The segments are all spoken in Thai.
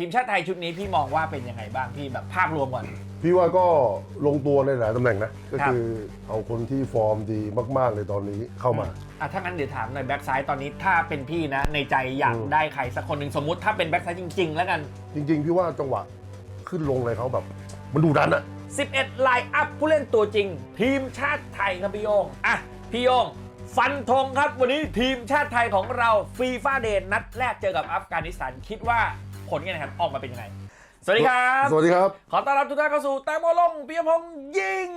ทีมชาติไทยชุดนี้พี่มองว่าเป็นยังไงบ้างพี่แบบภาพรวมก่อน พี่ว่าก็ลงตัวในหลายตำแหน่งนะ ก็ครับคือเอาคนที่ฟอร์มดีมากๆเลยตอนนี้เข้ามา อะถ้างั้นเดี๋ยวถามหน่อยแบ็กซ้ายตอนนี้ถ้าเป็นพี่นะ ในใจอยากอืมได้ใครสักคนหนึ่งสมมุติถ้าเป็นแบ็กซ้ายจริง ๆ แล้วกัน จริง ๆ พี่ว่าจังหวะขึ้นลงอะไรเขาแบบ มันดูดันอะ11ไลน์อัพผู้เล่นตัวจริง ทีมชาติไทยครับพี่โยงอะพี่โยงฟันธงครับวันนี้ทีมชาติไทยของเราฟีฟ่าเดย์นัดแรกเจอกับอัฟกานิสถานคิดว่า ผลการแข่งขันออกมาเป็นยังไง สวัสดีครับ สวัสดีครับ ขอต้อนรับทุกท่านเข้าสู่แตงโมลงปิยพงษ์ยิง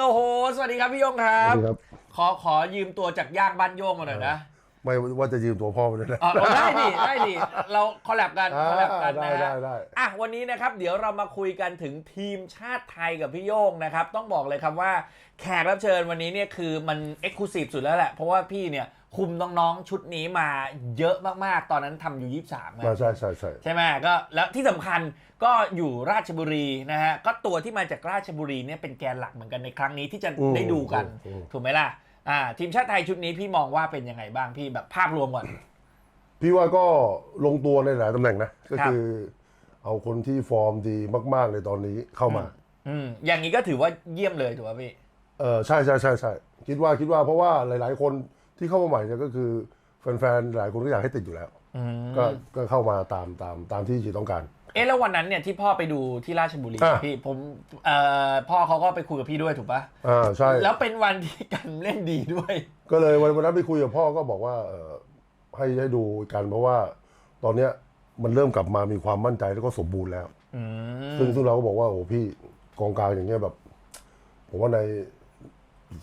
โอ้โห สวัสดีครับพี่โยงครัสวับ สดีครับ ขอขอยืมตัวจากย่างบ้านโยงมาหน่อยนะไม่ว่าจะยืมตัวพ่อมาด้วยนะ อ๋อเอาได้ดิได้ดิเราคอลแลบกันอ่าคอลแลบกันนะได้ฮะได้ได้ อะวันนี้นะครับ เดี๋ยวเรามาคุยกันถึงทีมชาติไทยกับพี่โยงนะครับ ต้องบอกเลยครับว่าแขกรับเชิญวันนี้เนี่ยคือมันเอ็กซ์คลูซีฟสุดแล้วแหละ เพราะว่าพี่เนี่ย คุมน้องๆชุดนี้มาเยอะมากๆ ตอนนั้นทำอยู่ 23นะมาใช่ใช่ใช่ใช่ไหมก็แล้วที่สำคัญก็อยู่ราชบุรีนะฮะก็ตัวที่มาจากราชบุรีเนี่ยเป็นแกนหลักเหมือนกันในครั้งนี้ที่จะได้ดูกันถูกไหมล่ะอ่าทีมชาติไทยชุดนี้พี่มองว่าเป็นยังไงบ้างพี่แบบภาพรวมก่อน พี่ว่าก็ลงตัวในหลายตำแหน่งนะ ก็ครับคือ เอาคนที่ฟอร์มดีมากๆเลยตอนนี้เข้ามา อืมอย่างนี้ก็ถือว่าเยี่ยมเลยถูกป่ะพี่เออใช่ใช่ใช่ใช่คิดว่าคิดว่าเพราะว่าหลาย ๆ คน ที่เข้ามาใหม่เนี่ยก็คือแฟนๆหลายคนก็อยากให้ติดอยู่แล้วอืมก็ก็เข้ามาตามตามตามที่จีต้องการ เอ๊ะแล้ววันนั้นเนี่ยที่พ่อไปดูที่ราชบุรีอะ พี่ผมเอ่อพ่อเขาก็ไปคุยกับพี่ด้วยถูกปะอ่าใช่ แล้วเป็นวันที่กันเล่นดีด้วย ก็เลยวันวันนั้นไปคุยกับพ่อก็บอกว่าเออให้ให้ดูกันเพราะว่าตอนเนี้ยมันเริ่มกลับมามีความมั่นใจแล้วก็สมบูรณ์แล้ว อืมซึ่งซึ่งเราก็บอกว่าโอ้พี่กองกลางอย่างเงี้ยแบบ ผมว่าใน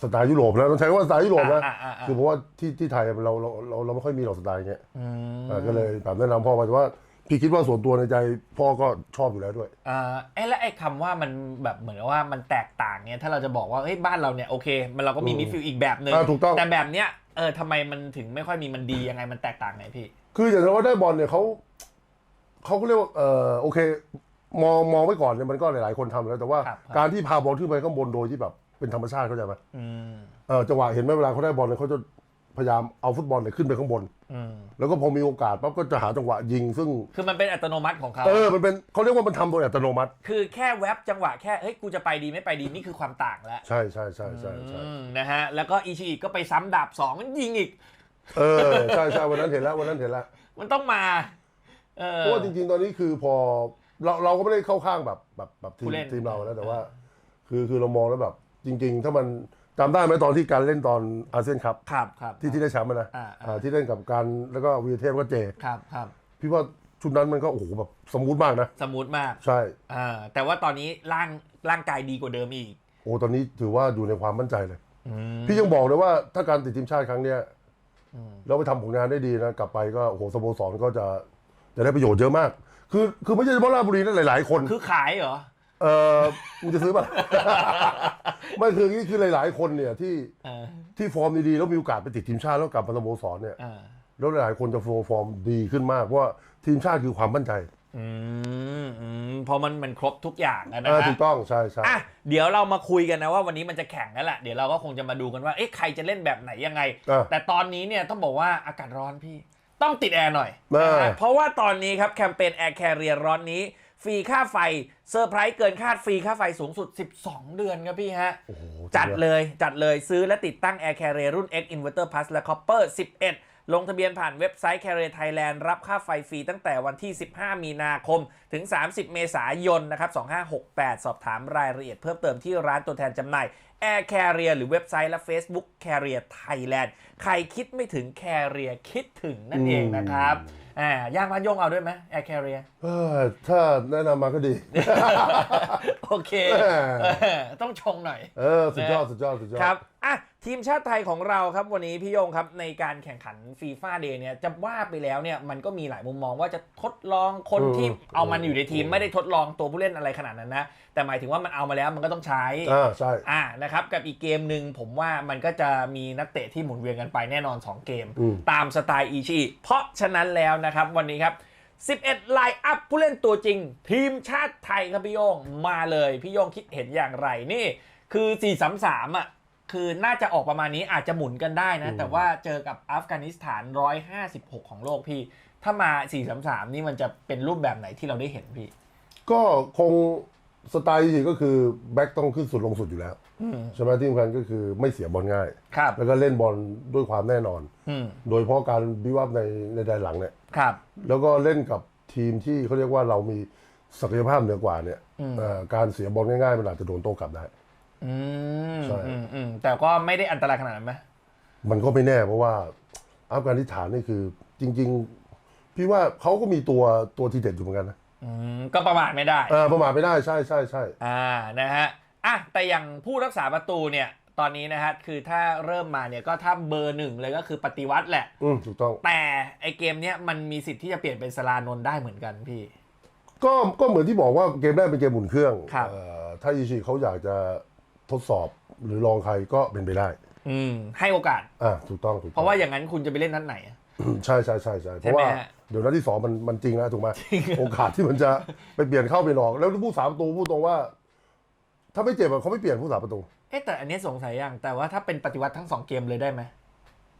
สไตล์ยุโรปนะต้องใช้คำว่าสไตล์ยุโรปนะอ่าอ่าอ่า คือเพราะว่าที่ที่ไทยเราเราเราเราไม่ค่อยมีหรอกสไตล์อย่างเงี้ยอืมอ่าก็เลยแบบแนะนำพ่อมาแต่ว่าพี่คิดว่าส่วนตัวในใจพ่อก็ชอบอยู่แล้วด้วย อ่าเอ๊ะแล้วไอ้คำว่ามันแบบเหมือนกับว่ามันแตกต่างเนี่ยถ้าเราจะบอกว่าเฮ้ยบ้านเราเนี่ยโอเค มันเราก็มีอืมมิดฟิลด์อีกแบบหนึ่งอ่าถูกต้อง แต่แบบเนี้ยเออทำไมมันถึงไม่ค่อยมีมันดียังไงมันแตกต่างไงพี่ คืออย่างเราได้บอลเนี่ยเขาเขาก็เรียกว่าเออโอเค มองมองไว้ก่อนเนี่ยมันก็หลายๆคนทำแล้วแต่ว่าครับครับการที่พาบอลขึ้นไปข้างบนโดยที่แบบ เป็นธรรมชาติเข้าใจไหมอืมเออจังหวะเห็นไหมเวลาเขาได้บอลเนี่ยเขาจะพยายามเอาฟุตบอลเนี่ยขึ้นไปข้างบนอืมแล้วก็พอมีโอกาสปั๊บก็จะหาจังหวะยิง ซึ่งคือมันเป็นอัตโนมัติของเขาเออมันเป็นเขาเรียกว่ามันทำโดยอัตโนมัติ คือแค่แว็บจังหวะแค่เฮ้ยกูจะไปดีไม่ไปดีนี่คือความต่างแล้วใช่ใช่ใช่ใช่ใช่อืมนะฮะแล้วก็อีชีก็ไปซ้ำดาบสองยิงอีก เออใช่ใช่วันนั้นเห็นแล้ววันนั้นเห็นแล้วมันต้องมาเออเพราะว่าจริง ๆ ตอนนี้คือพอเราเราก็ไม่ได้เข้าข้างแบบแบบแบบทีผู้มเล่นทีมเรานะแต่ว่า คือคือเรามองแล้วแบบ จริง ๆ ถ้ามันจำได้ไหมตอนที่การเล่นตอนอาเซียนคัพครับครับที่ที่ได้แชมป์อะนะอ่าอ่าอ่าที่เล่นกับการแล้วก็วีเทพก็เจ ครับครับพี่ว่าชุดนั้นมันก็โอ้โหแบบสมูทมากนะ สมูทมากใช่อ่าแต่ว่าตอนนี้ร่างร่างกายดีกว่าเดิมอีกโอ้ตอนนี้ถือว่าอยู่ในความมั่นใจเลย อืม พี่ยังบอกเลยว่าถ้าการติดทีมชาติครั้งเนี้ยอืมเราไปทำผลงานได้ดีนะ กลับไปก็โอ้โหสโมสรก็จะจะได้ประโยชน์เยอะมาก คือคือไม่ใช่เฉพาะราชบุรีนะหลาย ๆ คน คือขายเหรอ เออมึงจะซื้อป่ะ ไม่คือนี่คือหลาย ๆ คนเนี่ยที่เออที่ฟอร์มดีๆแล้วมีโอกาสไปติดทีมชาติแล้วกลับมาสโมสรเนี่ย อ่าแล้วหลายๆคนจะโฟร์ฟอร์มดีขึ้นมากเพราะว่าทีมชาติคือความมั่นใจอืมอืมเพอมันมันครบทุกอย่างอะเอนะอฮะ ถูกต้องใช่ใช่ อะเดี๋ยวเรามาคุยกันนะว่าวันนี้มันจะแข่งกันแหละเดี๋ยวเราก็คงจะมาดูกันว่าเอ๊ะใครจะเล่นแบบไหนยังไงอะแต่ตอนนี้เนี่ยต้องบอกว่าอากาศร้อนพี่ ต้องติดแอร์หน่อยเออ นะฮะเพราะว่าตอนนี้ครับแคมเปญ Air Carrier ร้อนนี้ ฟรีค่าไฟเซอร์ไพรส์เกินคาดฟรีค่าไฟสูงสุด 12 เดือนครับพี่ฮะโอ้โหจัดเลยจัดเลยซื้อและติดตั้ง Air Carrier รุ่น X Inverter Plus และ Copper 11 ลงทะเบียนผ่านเว็บไซต์ Carrier Thailand รับค่าไฟฟรีตั้งแต่วันที่ 15 มีนาคม ถึง 30 เมษายนนะครับ 2568 สอบถามรายละเอียดเพิ่มเติมที่ร้านตัวแทนจำหน่าย Air Carrier หรือเว็บไซต์และ Facebook Carrier Thailand ใครคิดไม่ถึง Carrier คิดถึงนั่นเองนะครับ อ่าย่างพันยงเอาด้วยไหม Air Carrier เออถ้าแนะนำมาก็ดี โอเคแหม่เออต้องชงหน่อย เออ สุดยอด สุดยอด สุดยอด ครับ อะ ทีมชาติไทยของเราครับวันนี้พี่โยงครับในการแข่งขันฟีฟ่าเดย์เนี่ยจะว่าไปแล้วเนี่ยมันก็มีหลายมุมมองว่าจะทดลองคนอืมที่เอามันอยู่ในทีมอืมไม่ได้ทดลองตัวผู้เล่นอะไรขนาดนั้นนะ แต่หมายถึงว่ามันเอามาแล้วมันก็ต้องใช้อ่าใช่อ่านะครับกับอีกเกมหนึ่งผมว่ามันก็จะมีนักเตะที่หมุนเวียนกันไปแน่นอน 2 เกมอืมตามสไตล์อีชีเพราะฉะนั้นแล้วนะครับวันนี้ครับ11ไลน์อัพผู้เล่นตัวจริง ทีมชาติไทยครับพี่โยงมาเลยพี่โยงคิดเห็นอย่างไรนี่ คือ 4-3-3อะ คือน่าจะออกประมาณนี้อาจจะหมุนกันได้นะ แต่ว่าเจอกับอัฟกานิสถาน 156 ของโลกพี่ ถ้ามา 4-3-3 นี่มันจะเป็นรูปแบบไหนที่เราได้เห็นพี่ ก็คงสไตล์จริงๆก็คือแบ็คต้องขึ้นสุดลงสุดอยู่แล้วใช่ไหมที่สำคัญก็คือไม่เสียบอลง่ายครับแล้วก็เล่นบอลด้วยความแน่นอนอืมโดยเฉพาะการบิวอัพในในแดนหลังเนี่ยครับแล้วก็เล่นกับทีมที่เขาเรียกว่าเรามีศักยภาพเหนือกว่าเนี่ยเอ่อการเสียบอลง่ายๆมันอาจจะโดนโต้กลับได้ อืมใช่ อืมอืมแต่ก็ไม่ได้อันตรายขนาดนั้นไหมมันก็ไม่แน่เพราะว่าอัฟกานิสถานนี่คือ จริง ๆ พี่ว่าเขาก็มีตัวตัวทีเด็ดอยู่เหมือนกันนะอืมก็ประมาทไม่ได้ เออประมาทไม่ได้ใช่ใช่ใช่อ่านะฮะอะแต่อย่างผู้รักษาประตูเนี่ย ตอนนี้นะฮะคือถ้าเริ่มมาเนี่ยก็ถ้าเบอร์หนึ่งเลยก็คือปฏิวัติแหละ อืมถูกต้อง แต่ไอเกมเนี้ยมันมีสิทธิ์ที่จะเปลี่ยนเป็นสลานนท์ได้เหมือนกันพี่ ก็ก็เหมือนที่บอกว่าเกมแรกเป็นเกมหมุนเครื่องครับ เอ่อถ้าอิชิเขาอยากจะ ทดสอบหรือลองใครก็เป็นไปได้ อืมให้โอกาส อ่าถูกต้องถูกต้องเพราะว่าอย่างนั้นคุณจะไปเล่นนัดไหนอะใช่ใช่ใช่ใช่เพใช่ราะไหมว่าฮะ เดี๋ยวนัดที่สองมันมันจริงนะถูกไหมโอกาสที่มันจะไปเปลี่ยนเข้าเปลี่ยนออกแล้วผู้สามประตูพูดตรงว่า ถ้าไม่เจ็บอะเขาไม่เปลี่ยนผู้สามประตู เอ๊ะแต่อันนี้สงสัยอย่าง แต่ว่าถ้าเป็นปฏิวัติทั้งสองเกมเลยได้ไหม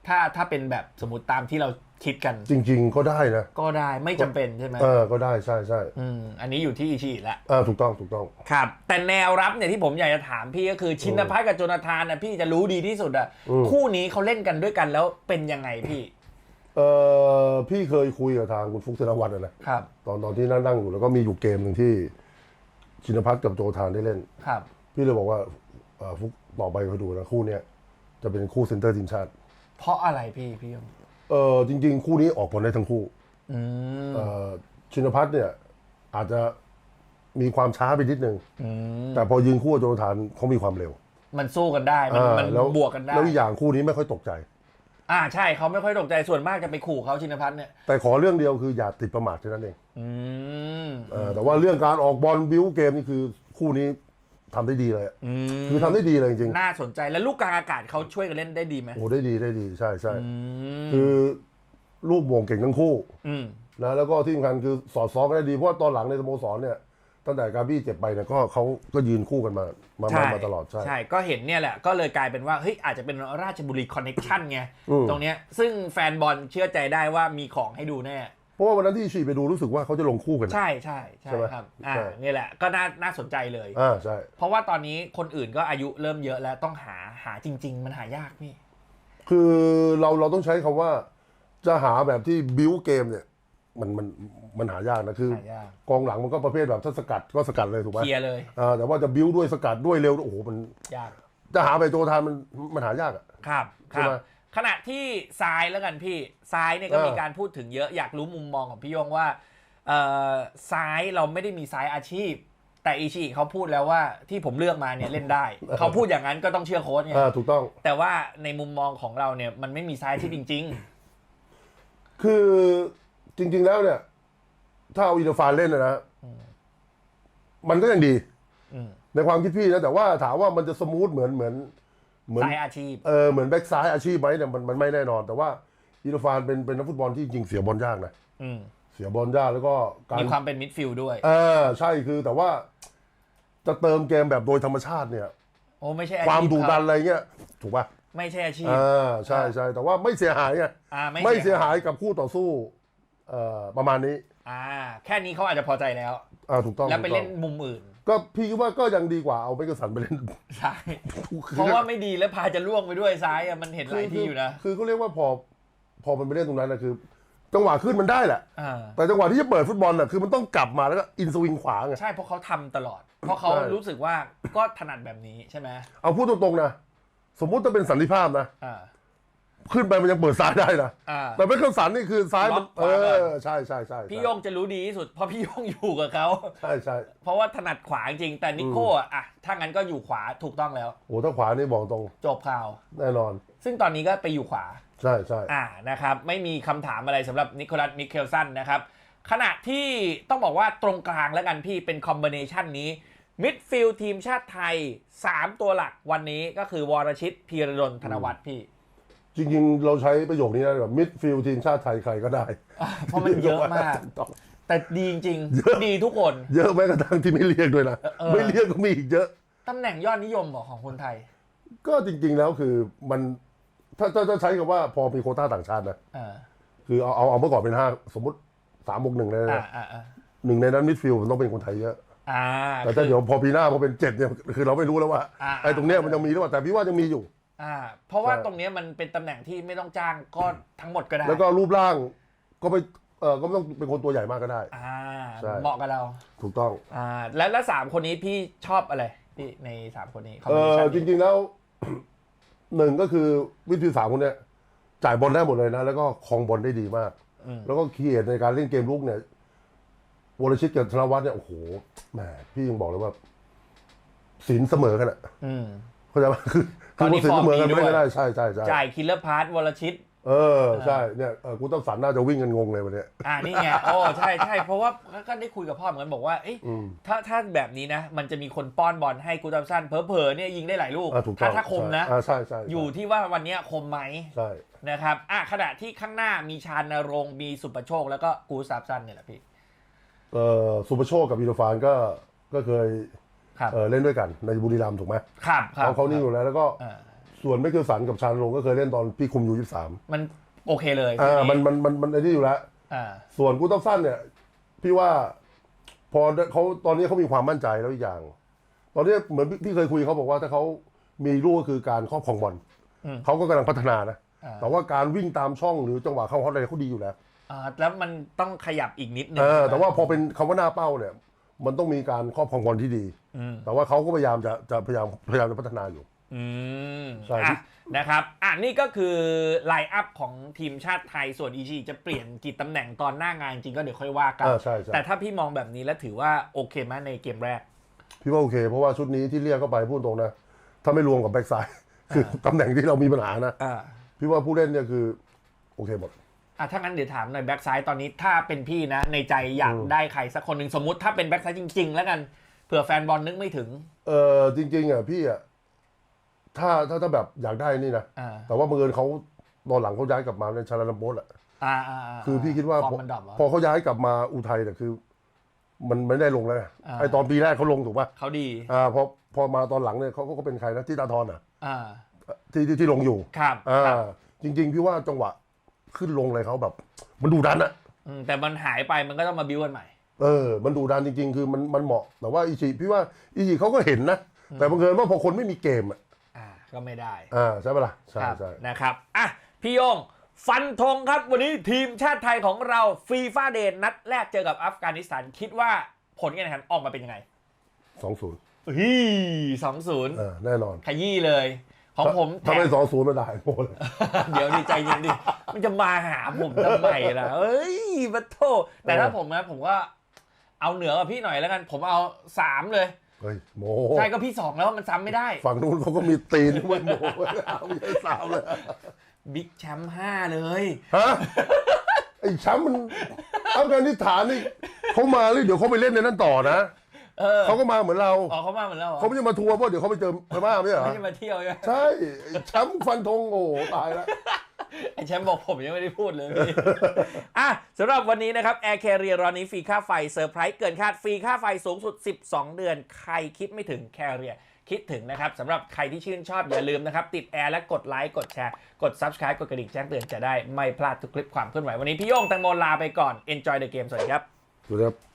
ถ้าถ้าเป็นแบบสมมติตามที่เรา คิดกันจริง ๆ ก็ได้นะก็ได้ไม่จำเป็นใช่ไหมเออก็ได้ใช่ใช่อืมอันนี้อยู่ที่อิชิอิแล้วเออถูกต้องถูกต้อง ครับ แต่แนวรับเนี่ยที่ผมอยากจะถามพี่ก็คือชินพัฒน์กับโจนาธานนะพี่จะรู้ดีที่สุดอะอืม คู่นี้เขาเล่นกันด้วยกันแล้วเป็นยังไงพี่เออพี่เคยคุยกับทางคุณฟุกธนวัฒน์อะนะครับ ตอนตอนที่นั่งนั่งอยู่แล้วก็มีอยู่เกมหนึ่งที่ ชินพัฒน์กับโจทานได้เล่น ครับ พี่เลยบอกว่าเอ่อฟุกต่อไปคอยดูนะคู่เนี้ยจะเป็นคู่เซนเตอร์ทีมชาติ เพราะอะไรพี่พี่ยง เออจริง ๆ คู่นี้ออกผลได้ทั้งคู่อืมเอ่อชินพัฒน์เนี่ย อาจจะมีความช้าไปนิดนึง อืมแต่พอยืนคู่กับโจทานเขามีความเร็วมันสู้กันได้ มันอ่ามันแล้วบวกกันได้แล้วอีกอย่างคู่นี้ไม่ค่อยตกใจ อ่าใช่เขาไม่ค่อยตกใจส่วนมากจะไปขู่เขาชินพัฒน์เนี่ย แต่ขอเรื่องเดียวคืออย่าติดประมาทแค่นั้นเองอืม เออแต่ว่าเรื่องการออกบอลบิวเกมนี่คือคู่นี้ ทำได้ดีเลยอะอืมคือทำได้ดีเลยจริงน่าสนใจแล้วลูกกลางอากาศเขาช่วยกันเล่นได้ดีไหมๆโอ้ได้ดีได้ดีใช่ใช่อืมคือลูกโมงเก่งทั้งคู่อืมนะแล้วก็ที่สำคัญคือสอดซ้อมกันได้ดีเพราะว่าตอนหลังในสโมสรเนี่ยตั้งแต่กาบี้เจ็บไปเนี่ยก็เขาก็ยืนคู่กันมามามามาตลอดใช่ ใช่ก็เห็นเนี่ยแหละก็เลยกลายเป็นว่าเฮ้ยอาจจะเป็นราชบุรีคอนเน็กชันไงอืม ตรงเนี้ยซึ่งแฟนบอลเชื่อใจได้ว่ามีของให้ดูแน่ เพราะว่าวันนั้นที่ชีไปดูรู้สึกว่าเขาจะลงคู่กันนะใช่ใช่ใช่ใช่ไหมครับอ่าใช่เนี่ยแหละก็น่าน่าสนใจเลย อ่าใช่ เพราะว่าตอนนี้คนอื่นก็อายุเริ่มเยอะแล้วต้องหาหาจริง ๆ มันหายากพี่ คือเราเราต้องใช้คำว่า จะหาแบบที่บิวเกมเนี่ย มันมันมันหายากนะคือหายาก กองหลังมันก็ประเภทแบบถ้าสกัดก็สกัดเลยถูกไหมเคลียร์เลยอ่าแต่ว่าจะบิวด้วยสกัดด้วยเร็วโอ้โหมันยากจะหาไปโจทานมันมันหา ยากอะครับคใช่รับ ไหม ขณะที่ซ้ายแล้วกันพี่ซ้ายเนี่ยก็เออมีการพูดถึงเยอะอยากรู้มุมมองของพี่โยงว่าเอ่อซ้ายเราไม่ได้มีซ้ายอาชีพ แต่อิชิเขาพูดแล้วว่าที่ผมเลือกมาเนี่ยเล่นได้ เขาพูดอย่างนั้นก็ต้องเชื่อโค้ชไงอ่าถูกต้อง แต่ว่าในมุมมองของเราเนี่ยมันไม่มีซ้ายอาชีพจริงคือจริง ๆแล้วเนี่ย ถ้าเอาอินเตอร์ฟานเล่นนะนะมันก็ยังดีๆอืมในความคิดพี่นะแต่ว่าถามว่ามันจะสมูทเหมือนเหมือน เหมือนซ้ายอาชีพ เออเหมือนแบ็กซ้ายอาชีพไหมเนี่ยมันมันไม่แน่นอน แต่ว่าอินเตอร์ฟานเป็นเป็นนักฟุตบอลที่จริงเสียบอลยากนะอืมเสียบอลยากแล้วก็การมีความเป็นมิดฟิลด์ด้วย เออใช่คือแต่ว่า จะเติมเกมแบบโดยธรรมชาติเนี่ย โอ้ไม่ใช่อาชีพความดุดันเขอะไรเงี้ยถูกป่ะไม่ใช่อาชีพ อ่าใช่ใช่แต่ว่าไม่เสียหายไงอ่าไม่เสียหายกับคู่ต่อสู้เอ่อประมาณนี้อ่า แค่นี้เขาอาจจะพอใจแล้ว อ่าถูกต้องแล้วไปถูกต้เล่องนมุมอื่น ก็พี่คิดว่าก็ยังดีกว่าเอาไปกระสันไปเล่นใช่เพราะว่าไม่ดีแล้วพาจะล่วงไปด้วยซ้ายอะมันเห็นหลายที่อยู่นะคือเขาเรียกว่าพอ พอมันไปเล่นตรงนั้นนะคือ จังหวะขึ้นมันได้แหละ อ่า แต่จังหวะที่จะเปิดฟุตบอลน่ะคือมันต้องกลับมาแล้วก็อินสวิงขวาไง ใช่เพราะเขาทำตลอด เพราะเขาใช่ รู้สึกว่าก็ถนัดแบบนี้ใช่ไหมเอาพูดตรงๆนะ สมมุติถ้าเป็นสันติภาพนะ อ่า ขึ้นไปมันยังเปิดซ้ายได้นะอ่า แต่เป็นเครื่องสันนี่คือซ้ายมันล็เออกขวาก่อน อใช่ใช่ใช่พี่โยงจะรู้ดีที่สุดเพราะพี่โยงอยู่กับเขา ใช่ใช่เพราะว่าถนัดขวาจริงแต่นิโก้อะอะถ้างั้นก็อยู่ขวาถูกต้องแล้ว โอ้ถ้าขวานี่บอกตรงจบข่าว แน่นอน ซึ่งตอนนี้ก็ไปอยู่ขวา ใช่ใช่อ่านะครับไม่มีคำถามอะไรสำหรับนิโคลัสมิเคลสันนะครับขณะที่ต้องบอกว่าตรงกลางแล้วกันพี่เป็นคอมบิเนชันนี้มิดฟิลด์ทีมชาติไทย 3 ตัวหลักวันนี้ก็คือวรชิตพีรดลธนวัฒน์พี่ จริงๆ เราใช้ประโยคนี้นะแบบมิดฟิลทีมชาติไทยใครก็ได้ เพราะมันเยอะมาก แต่ดีจริงเยอะๆดีทุกคน เยอะแม้กระทั่งที่ไม่เรียกด้วยนะ เออ ไม่เรียกก็มีอีกเยอะ ตำแหน่งยอดนิยมเหรอของคนไทยก็จริงๆแล้วคือมันถ้าถ้าถ้าใช้คำว่าพอมีโควต้าต่างชาตินะ อ่าคือเอาเอาเอาเมื่อก่อนเป็นห้าสมมติสามบวกหนึ่งเลยอ่านะอ่าอ่าหนึ่งในนั้นมิดฟิลด์มันต้องเป็นคนไทยเยอะ อ่า แต่ถ้าเดี๋ยวพอปีหน้าพอเป็นเจ็ดเนี่ยคือเราไม่รู้แล้วว่าอ่า ไอ้ตรงเนี้ยมันยังมีหรือเปล่าแต่พี่ว่ายังมีอยู่ อ่าเพราะว่าใช่ตรงเนี้ยมันเป็นตำแหน่งที่ไม่ต้องจ้างก็ทั้งหมดก็ได้แล้วก็รูปร่างก็ไปเออก็ไม่ต้องเป็นคนตัวใหญ่มากก็ได้ อ่าใช่ เหมาะกับเราถูกต้อง อ่าแล้วแล้วสามคนนี้พี่ชอบอะไรพี่ในสามคนนี้ เออ combination จริง ๆ แล้ว หนึ่งก็คือวิธีสามคนเนี้ยจ่ายบอลได้หมดเลยนะ แล้วก็ครองบอลได้ดีมาก อืม แล้วก็คีเอทในการเล่นเกมลุกเนี่ยวรชิตกับธนวัฒน์เนี่ยโอ้โหแหมพี่ยังบอกเลยว่าศีลเสมอกันอะอืม เข้าใจไหมคือตอนนี้ศีลเสมอกันฟอร์มดีไม่ด้วยได้ใช่ใช่ใช่จ่ายคิลเลอร์พาร์ทวรชิต เออใช่เนี่ยเออกูต้องสันน่าจะวิ่งกันงงเลยวันเนี้ย อ่านี่ไงโอ้ใช่ใช่เพราะว่าก็ได้คุยกับพ่อเหมือนกันบอกว่าเอ้ยอืมถ้าถ้าแบบนี้นะ มันจะมีคนป้อนบอลให้กูตัมสันเผลอๆเนี่ยยิงได้หลายลูกอ่าถูกต้ถ้าองถ้าคมนะอ่าใช่ใช่ใช่อยู่ที่ว่าวันเนี้ยคมไหมใช่นะครับอะขณะที่ข้างหน้ามีชานรงค์มีสุประโชค แล้วก็กูซับซันเนี่ยแหละพี่ เออสุปโชคกับอีโดฟานก็ก็เคย ครับ เออเล่นด้วยกันในบุรีรัมย์ถูกไหมครับครับเขาเขานี่อยู่แล้วแล้วก็อ่าส่วนไม่เกิลสันกับชานลงก็เคยเล่นตอนพี่คุมยูยี่สามมันโอเคเลยอ่าทีมันมันมันมันไอ้นี่อยู่แล้ว อ่า ส่วนกูต้องสั้นเนี่ย พี่ว่าพอเขาตอนนี้เขามีความมั่นใจแล้วอีกอย่าง ตอนนี้เหมือนพี่พี่เคยคุยเขาบอกว่าถ้าเขามีลูกก็คือการครอบครองบอลอืม เขาก็กำลังพัฒนานะอ่าแต่ว่าการวิ่งตามช่องหรือจังหวะเข้าฮอตอะไรเขาดีอยู่แล้วอ่าแล้วมันต้องขยับอีกนิดนึงเออใช่ไหมแต่ว่าพอเป็นคำว่าหน้าเป้าเนี่ย มันต้องมีการครอบครองบอลที่ดี อืม แต่ว่าเขาก็พยายามจะจะพยายามพยายามจะพัฒนาอยู่ อืมใช่อะนะครับ อะนี่ก็คือไลน์อัพของทีมชาติไทยส่วนอีจีจะเปลี่ยนกี่ตำแหน่งตอนหน้างานจริงก็เดี๋ยวค่อยว่ากันเออใช่ใช่ แต่ถ้าพี่มองแบบนี้แล้วถือว่าโอเคไหมในเกมแรก พี่ว่าโอเค เพราะว่าชุดนี้ที่เรียกเข้าไปพูดตรงนะ ถ้าไม่รวมกับแบ็กซ้าย คือตำแหน่งที่เรามีปัญหานะ อ่าพี่ว่าผู้เล่นเนี่ยคือ โอเคหมด อะถ้างั้นเดี๋ยวถามหน่อยแบ็กซ้ายตอนนี้ถ้าเป็นพี่นะ ในใจอยากได้ใครสักคนหนึ่งสมมุติถ้าเป็นแบ็กซ้ายจริง ๆ แล้วกัน เผื่อแฟนบอลนึกไม่ถึง เออจริง ๆอะพี่อะถ้าถ้าถ้าแบบอยากได้นี่นะอ่า แต่ว่าบังเอิญเขาตอนหลังเขาย้ายกลับมาในชาลาลัมโบสอะ อ่าอ่าาคือพี่คิดว่าฟอพร์อมมันดรอปเหรอ พอเขาย้ายกลับมาอุทัยเนี่ยคือ มันไม่ได้ลงแล้วไงอ่า ไอตอนปีแรกเขาลงถูกป่ะเขาดีอ่าพอพอมาตอนหลังเนี่ยเขาก็เป็นใครนะที่ตาทอนอะอ่าที่ที่ที่ลงอยู่ครับอ่าครับจริง ๆ พี่ว่าจังหวะขึ้นลงเลยเขาแบบ มันดูดันอะอืมแต่มันหายไปมันก็ต้องมาบิวกันใหม่ เออ มันดูดันจริงๆ คือมันมันเหมาะ แต่ว่าอิชิพี่ว่าอิชิเขาก็เห็นนะ แต่บังเอิญว่าพอคนไม่มีเกมอะอ่าก็ไม่ได้อ่าใช่ปะล่ะใช่ครับใช่นะครับอะพี่โยงฟันธงครับวันนี้ทีมชาติไทยของเราฟีฟ่าเดนนัดแรกเจอกับอัฟกานิสถานคิดว่าผลการแข่งขันออกมาเป็นยังไงสองศูนย์ฮีสองศูนย์เออแน่นอนขยี้เลย ของผมถ้าแถไม่มสองศูนย์มาได้โง่เลย เดี๋ยวดีใจเย็นดิมันจะมาหาผมทำไมล่ะเอ้ยบัตโทแต่ถ้าผมนะผมก็ เอาเหนือกว่าพี่หน่อยแล้วกัน ผมเอาสามเลยเฮ้ยโมใช่ก็พี่สองแล้วมันซ้ำไม่ได้ฝั่งนู้นเขาก็มีตีนด้วยโมเอาไม่ใช่สามเลยบิ๊กแชมป์ห้าเลยฮะไอ้แชมป์มันอัฟกานิสถานนี่เขามาเลยเดี๋ยวเขาไปเล่นในนั้นต่อนะเออเขาก็มาเหมือนเราอ๋อเขามาเหมือนเราเหรอเขาไม่ได้มาทัวร์เพราะเดี๋ยวเขาไปเจอพม่าไม่ใช่เหรอไม่ใช่มาเที่ยวใช่ไหมใช่ไอ้แชมป์ฟันธงโอ้โหตายแล้ว ไอแชมป์บอกผมยังไม่ได้พูดเลยพี่ อะสำหรับวันนี้นะครับ Air Carrier รอนนี้ฟรีค่าไฟเซอร์ไพรส์เกินคาดฟรีค่าไฟสูงสุด 12 เดือน ใครคิดไม่ถึง Carrier คิดถึงนะครับสำหรับใครที่ชื่นชอบอย่าลืมนะครับ ติดแอร์และกดไลค์กดแชร์ กด Subscribe กดกระดิ่งแจ้งเตือนจะได้ไม่พลาดทุกคลิปความเคลื่อนไหววันนี้พี่โย่งแตงโมลาไปก่อน Enjoy the game สวัสดีครับ ดูนะครับ